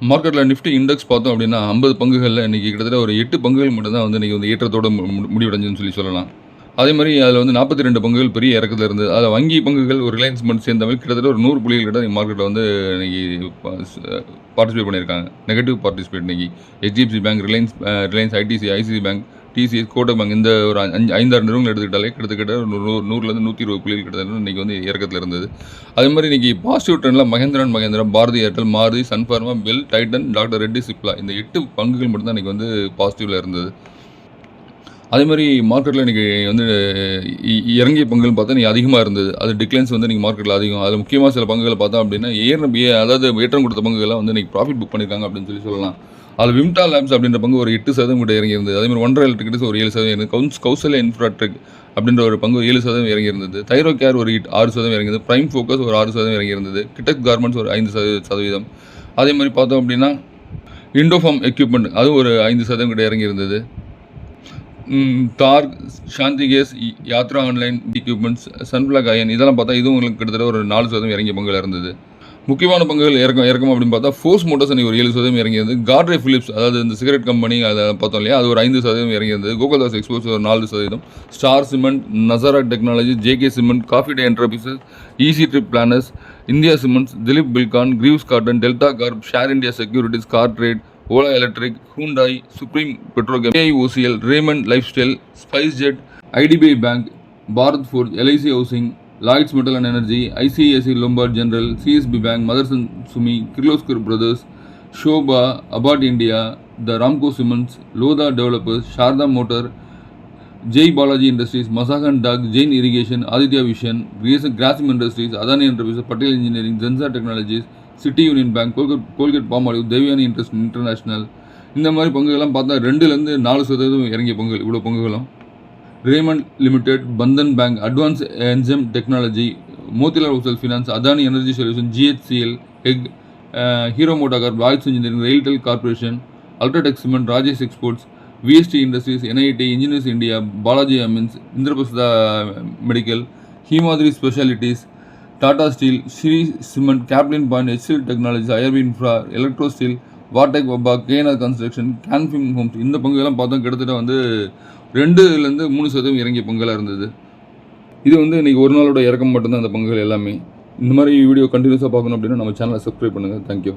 மார்க்கெட்டில் Nifty index பார்த்தோம் அப்படின்னா ஐம்பது பங்குகளில் இன்றைக்கி கிட்டத்தட்ட ஒரு எட்டு பங்குகள் மட்டும்தான் வந்து இன்றைக்கி வந்து ஏற்றத்தோடு மு- முடிவடைஞ்சுன்னு சொல்லி சொல்லலாம். அதே மாதிரி அதில் வந்து நாற்பத்தி ரெண்டு பங்குகள் பெரிய இறக்கத்தில் இருந்தது. அதில் வங்கி பங்குகள் ஒரு ரிலையன்ஸ் மட்டும் சேர்ந்த மாதிரி கிட்டத்தட்ட ஒரு நூறு புள்ளிகள் கிட்ட மார்க்கெட்டில் வந்து இன்றைக்கி பார்ட்டிசிபேட் பண்ணியிருக்காங்க. நெகட்டிவ் பார்ட்டிசிபேட் இன்றைக்கி HDFC bank Reliance Reliance ITC ICC bank TCS Kotak bank இந்த ஒரு அஞ்சு ஐந்தாறு நிறுவனங்கள் எடுத்துக்கிட்டாலே கிட்டத்தட்ட நூறு நூறுலேருந்து நூற்றி இருபது புள்ளிகள் கிட்டத்தட்ட இன்றைக்கி வந்து இறக்கத்தில் இருந்தது. அதே மாதிரி இன்றைக்கி பாசிட்டிவ் ட்ரெண்டில் Mahendran Mahindra Bharti Airtel Maruti Sun Pharma bell Titan doctor Reddy Cipla இந்த எட்டு பங்குகள் மட்டும்தான் இன்றைக்கி வந்து பாசிட்டிவில் இருந்தது. அதே மாதிரி மார்க்கெட்டில் இன்றைக்கி வந்து இ- இறங்கிய பங்குகள் பார்த்தா நீ அதிகமாக இருந்தது. அது டிக்ளைன்ஸ் வந்து நீங்கள் மார்க்கெட்டில் அதிகம். அதில் முக்கியமாக சில பங்குகளை பார்த்தோம் அப்படின்னா ஏற ஏ- அதாவது ஏற்றம் கொடுத்த பங்குகள்லாம் வந்து இன்றைக்கி ப்ராஃபிட் புக் பண்ணியிருக்காங்க அப்படின்னு சொல்லி சொல்லலாம். அதில் விம்டா லேப்ஸ் அப்படின்ற பங்கு ஒரு எட்டு சதவீதம் கிட்ட இறங்கி இருந்தது அதே மாதிரி ஒன்றரை எலக்ட்ரிக்ஸ் ஒரு ஏழு சதவீதம் கவுன்ஸ் கௌசல்யா இன்ஃப்ராட்ரெக் அப்படின்ற ஒரு பங்கு ஒரு ஏழு சதவீதம் இறங்கி இருந்தது தைரோ கேர் ஒரு ஆறு சதவீதம் இறங்கியிருந்தது. ப்ரைம் ஃபோக்கஸ் ஒரு ஆறு சதவீதம் இறங்கி இருந்தது கிட்டக் கார்மெண்ட்ஸ் ஒரு ஐந்து சதவீத சதவீதம். அதே மாதிரி பார்த்தோம் அப்படின்னா இண்டோஃபார்ம் எக்யூப்மெண்ட் அது ஒரு ஐந்து சதவீதம் கிட்ட இறங்கியிருந்தது. தார்க் டார்க் சாந்தி கேஸ் இ- Yatra online equipments Sunflag iron இதெல்லாம் பார்த்தா இதுவும் உங்களுக்கு கிட்டத்தட்ட ஒரு நாலு சதவீதம் இறங்கிய பங்குகள் இருந்தது. முக்கியமான பங்குகள் இறக்கம் இறக்கம் அப்படின்னு பார்த்தா ஃபோர்ஸ் மோட்டர்ஸ் அன்றைக்கி ஒரு ஏழு சதவீதம் இறங்கியது காட்ரே ஃபிலிப்ஸ் அதாவது இந்த சிகரெட் கம்பெனி அதை பார்த்தோம் இல்லையா? அது ஒரு ஐந்து சதவீதம் இறங்கியிருந்தது. கோகுல்தாஸ் எக்ஸ்போர்ட்ஸ் ஒரு நாலு சதவீதம். Star cement Nazara technology JK cement coffee day enterprises easy trip planners India cements Dilip Buildcon greaves garden delta corp share India securities car trade Ola electric Hyundai supreme petrochem AIOCL Raymond life style SpiceJet IDBI bank Bharat forge LIC housing Lloyds metal and energy ICICI Lombard general CSB bank Motherson Sumi Kirloskar brothers Shobha Abbott India the Ramco cements Lodha developers Sharda motor Jai Balaji industries Mazagon dock Jain irrigation Aditya vision grace Grasim industries Adani enterprise Patel engineering Zensar technologies city union bank Colgate Colgate Palmolive Devyani interest international. இந்த மாதிரி பங்குகள்லாம் பார்த்தா ரெண்டுலேருந்து நாலு சதவீதம் இறங்கிய பங்குகள் இவ்வளோ பங்குகளும். Raymond limited Bandhan bank advance என்ஜெம் technology Motilal Oswal finance Adani energy solution GHCL ஹெக் hero motocorp voice engineering RailTel corporation UltraTech cement Rajesh exports VST industries NIT engineers India Balaji amines Indraprastha medical Himadri specialities Tata steel Shree cement Caplin point HL technology IRB infra electro steel VA Tech Wabag KNR construction Canfin homes இந்த பங்குகள்லாம் பார்த்தோம். கிட்டத்தட்ட வந்து ரெண்டுலேருந்து மூணு சதவீதம் இறங்கிய பங்குகளாக இருந்தது. இது வந்து இன்றைக்கி ஒரு நாளோட இறக்கம் மட்டும்தான் அந்த பங்குகள் எல்லாமே. இந்த மாதிரி வீடியோ கண்டினியூஸாக பார்க்கணும் அப்படின்னா நம்ம சேனலை சப்ஸ்கிரைப் பண்ணுங்கள் தேங்க்யூ